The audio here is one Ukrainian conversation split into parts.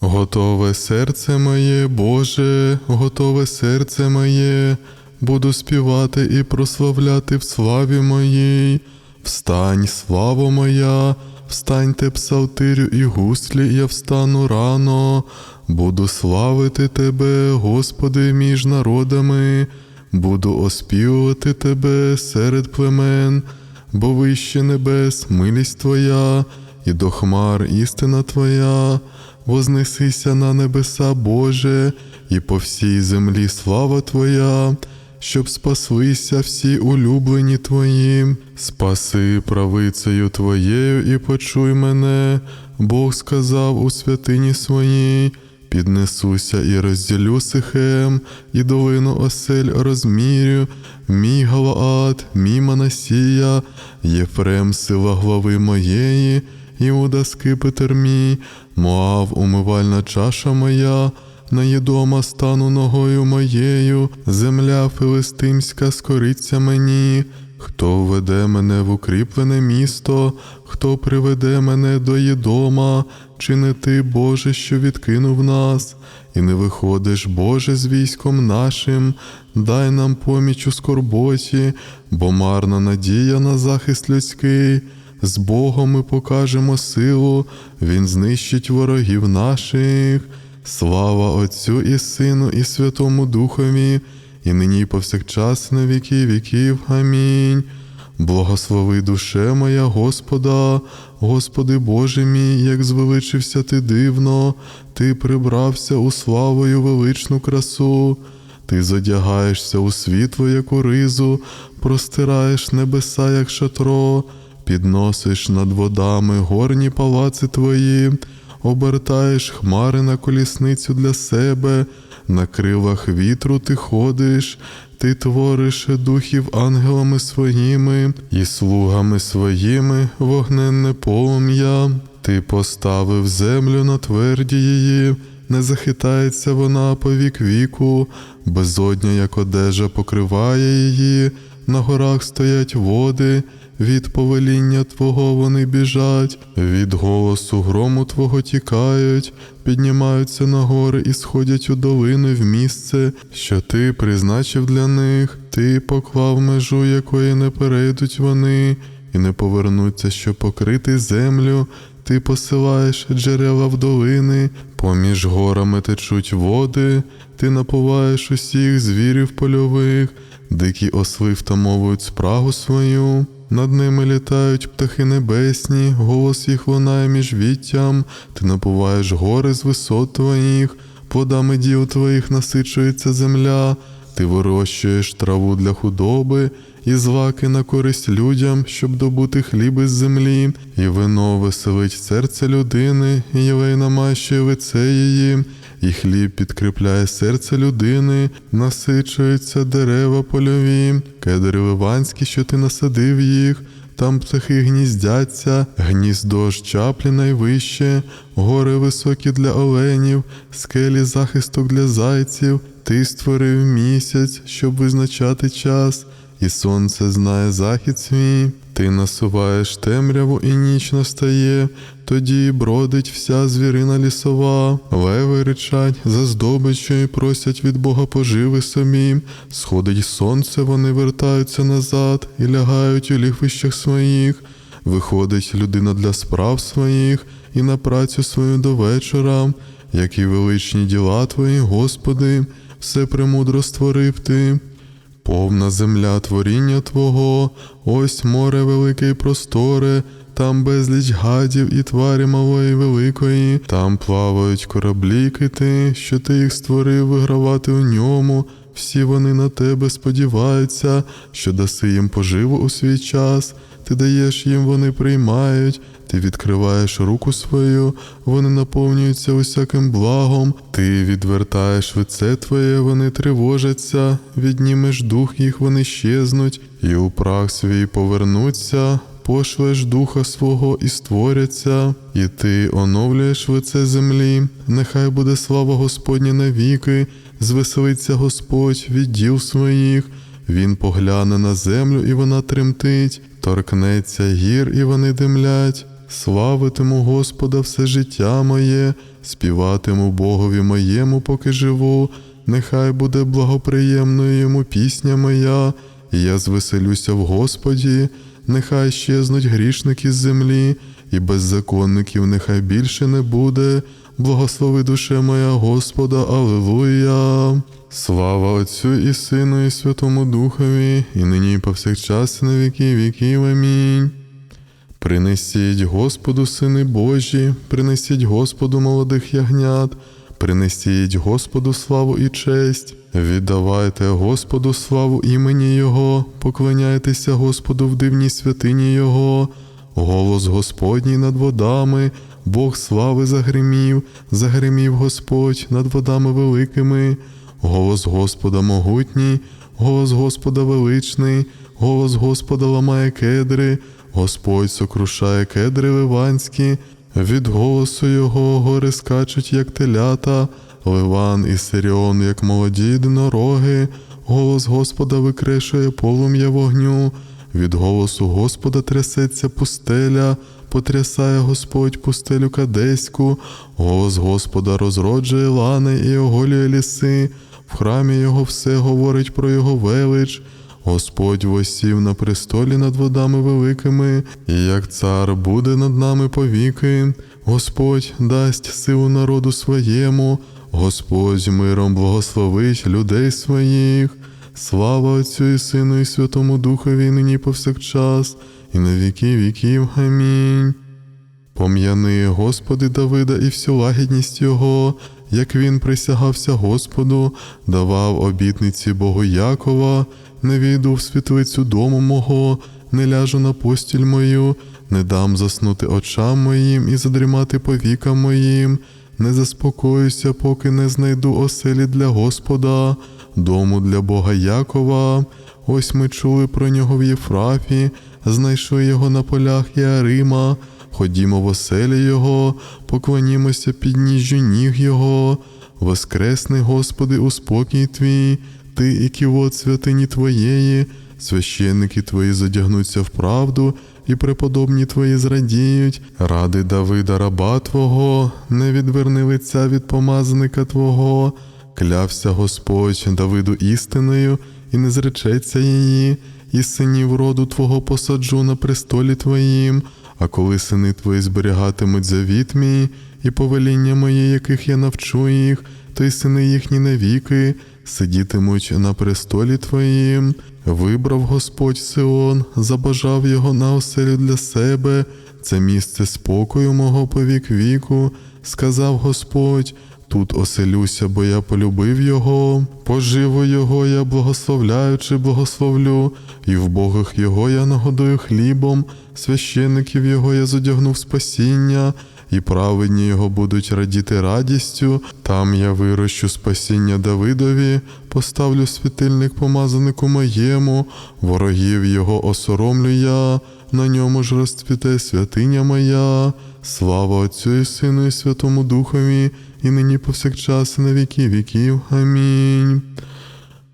Готове серце моє, Боже, готове серце моє, буду співати і прославляти в славі моїй. Встань, слава моя, встаньте псалтирю і гуслі, я встану рано, буду славити Тебе, Господи, між народами, буду оспівувати Тебе серед племен, бо вище небес милість Твоя, і до хмар істина Твоя, вознесися на небеса, Боже, і по всій землі слава Твоя, щоб спаслися всі улюблені Твоїм. Спаси правицею Твоєю і почуй мене, Бог сказав у святині своїй. Піднесуся і розділю сихем, і долину осель розмірю, мій Галаат, мій Манасія, Єфрем, сила глави моєї, Іуда скипетр мій, Моав, умивальна чаша моя, наєдома стану ногою моєю, земля филистимська скориться мені. Хто введе мене в укріплене місто, хто приведе мене до Єдома, чи не ти, Боже, що відкинув нас, і не виходиш, Боже, з військом нашим, дай нам поміч у скорботі, бо марна надія на захист людський. З Богом ми покажемо силу, Він знищить ворогів наших. Слава Отцю і Сину, і Святому Духові, і нині, повсякчас, на віки віків. Амінь. Благослови душе моя Господа, Господи Боже мій, як звеличився ти дивно, Ти прибрався у славою величну красу, Ти зодягаєшся у світло, як у ризу, простираєш небеса, як шатро, підносиш над водами горні палаци твої, обертаєш хмари на колісницю для себе, на крилах вітру ти ходиш, ти твориш духів ангелами своїми і слугами своїми вогненне полум'я. Ти поставив землю на тверді її, не захитається вона по вік віку, безодня, як одежа, покриває її, на горах стоять води, від повеління Твого вони біжать, від голосу грому Твого тікають, піднімаються на гори і сходять у долини в місце, що ти призначив для них, ти поклав межу, якої не перейдуть вони, і не повернуться, щоб покрити землю. Ти посилаєш джерела в долини, поміж горами течуть води, ти напуваєш усіх звірів польових, дикі осли втамовують спрагу свою. Над ними літають птахи небесні, голос їх лунає між віттям, ти напуваєш гори з висот твоїх, плодами діл твоїх насичується земля, ти вирощуєш траву для худоби і злаки на користь людям, щоб добути хліб із землі, і вино веселить серце людини, і єлей намащує лице її, і хліб підкріпляє серце людини, насичуються дерева польові, кедри ливанські, що ти насадив їх. Там птахи гніздяться, гніздо ж чаплі найвище, гори високі для оленів, скелі захисток для зайців, ти створив місяць, щоб визначати час, і сонце знає захід свій. Ти насуваєш темряву, і ніч настає, тоді бродить вся звірина лісова, леви ричать за здобиччю і просять від Бога поживи собі. Сходить сонце, вони вертаються назад і лягають у лігвищах своїх. Виходить людина для справ своїх і на працю свою до вечора, які величні діла твої, Господи, все премудро створив ти. Повна земля творіння Твого, ось море велике й просторе, там безліч гадів і тварі малої великої, там плавають кораблі кити, що ти їх створив вигравати у ньому. Всі вони на тебе сподіваються, що даси їм поживу у свій час, ти даєш їм, вони приймають, ти відкриваєш руку свою, вони наповнюються усяким благом, ти відвертаєш лице твоє, вони тривожаться, віднімеш дух їх, вони щезнуть, і у прах свій повернуться. Пошлеш духа свого і створяться, і ти оновлюєш лице землі, нехай буде слава Господня навіки, звеселиться Господь від діл своїх, Він погляне на землю, і вона тремтить, торкнеться гір, і вони димлять. славитиму Господа все життя моє, співатиму Богові моєму, поки живу, нехай буде благоприємною йому пісня моя, і я звеселюся в Господі, нехай щезнуть грішники з землі, і беззаконників нехай більше не буде. Благослови душе моя Господа, Аллилуйя. Слава Отцю і Сину, і Святому Духові, і нині і повсякчас, і на віки віків. Амінь. Принесіть Господу, сини Божі, принесіть Господу молодих ягнят, принесіть Господу славу і честь, віддавайте Господу славу імені Його, поклоняйтеся Господу в дивній святині Його, голос Господній над водами, Бог слави загримів, загримів Господь над водами великими, голос Господа могутній, голос Господа величний, голос Господа ламає кедри. Господь сокрушає кедри ливанські, від голосу його гори скачуть, як телята, Ливан і Сиріон, як молоді єдинороги, голос Господа викрешує полум'я вогню, від голосу Господа трясеться пустеля, потрясає Господь пустелю кадеську, голос Господа розроджує лани і оголює ліси, в храмі його все говорить про його велич. Господь восів на престолі над водами великими, і як цар буде над нами повіки, Господь дасть силу народу своєму, Господь миром благословить людей своїх. Слава Отцю і Сину, і Святому Духові, нині повсякчас, і на віки віків. Амінь. Пом'яни, Господи Давида, і всю лагідність Його, як він присягався Господу, давав обітниці Богу Якова, не війду в світлицю дому мого, не ляжу на постіль мою, не дам заснути очам моїм і задрімати повікам моїм, не заспокоюся, поки не знайду оселі для Господа, дому для Бога Якова. Ось ми чули про нього в Єфрафі, знайшли його на полях Ярима. Ходімо в оселі Його, поклонімося під ніжжю ніг Його, воскресний, Господи, у спокій Твій, Ти і ківот святині Твоєї, священники Твої задягнуться в правду, і преподобні Твої зрадіють, ради Давида, раба Твого, не відверни лиця від помазаника Твого, клявся Господь Давиду істиною, і не зречеться її, і синів роду Твого посаджу на престолі Твоїм. А коли сини твої зберігатимуть завіт мій і повеління моє, яких я навчу їх, то й сини їхні навіки сидітимуть на престолі твоїм. Вибрав Господь Сион, забажав його на оселю для себе, це місце спокою мого повік віку, сказав Господь. Тут оселюся, бо я полюбив його, поживу його я благословляючи, благословлю, і в богах його я нагодую хлібом, священників його я задягнув спасіння, і праведні його будуть радіти радістю. Там я вирощу спасіння Давидові, поставлю світильник помазанику моєму, ворогів його осоромлю я, на ньому ж розцвіте святиня моя. Слава Отцю і Сину, і Святому Духові, і нині повсякчас, і на віки віків. Амінь.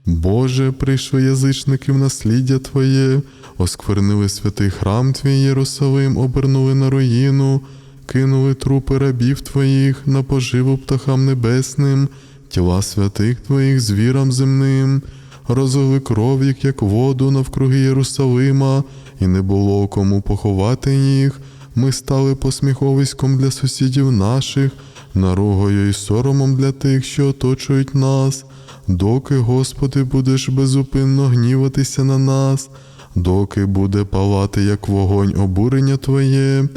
Боже, прийшли язичники в насліддя Твоє, осквернили святий храм Твій Єрусалим, обернули на руїну, кинули трупи рабів Твоїх на поживу птахам небесним, тіла святих Твоїх звірам земним, розлили кров, їх, як воду навкруги Єрусалима, і не було кому поховати їх. Ми стали посміховиськом для сусідів наших, наругою і соромом для тих, що оточують нас. Доки, Господи, будеш безупинно гніватися на нас, доки буде палати, як вогонь обурення Твоє,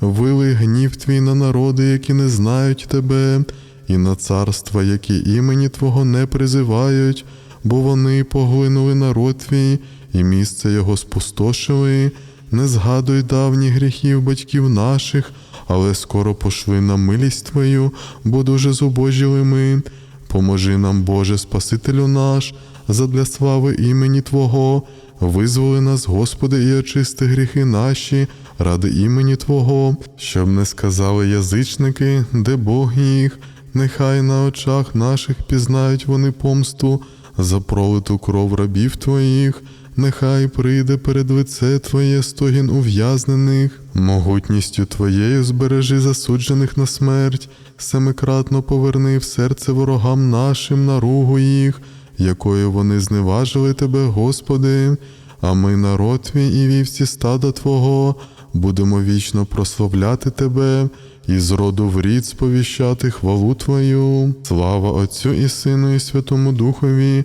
вилий гнів Твій на народи, які не знають Тебе, і на царства, які імені Твого не призивають, бо вони поглинули народ Твій, і місце його спустошили. Не згадуй давніх гріхів батьків наших, але скоро пошли на милість Твою, бо дуже зубожіли ми. Поможи нам, Боже, Спасителю наш, задля слави імені Твого, визволи нас, Господи, і очисти гріхи наші ради імені Твого, щоб не сказали язичники, де Бог їх, нехай на очах наших пізнають вони помсту за пролиту кров рабів Твоїх, нехай прийде перед лице Твоє стогін ув'язнених, могутністю Твоєю збережи засуджених на смерть, семикратно поверни в серце ворогам нашим наругу їх, якою вони зневажили Тебе, Господи, а ми, народ твій і вівці стада Твого, будемо вічно прославляти Тебе і з роду в рід сповіщати хвалу Твою. Слава Отцю і Сину, і Святому Духові,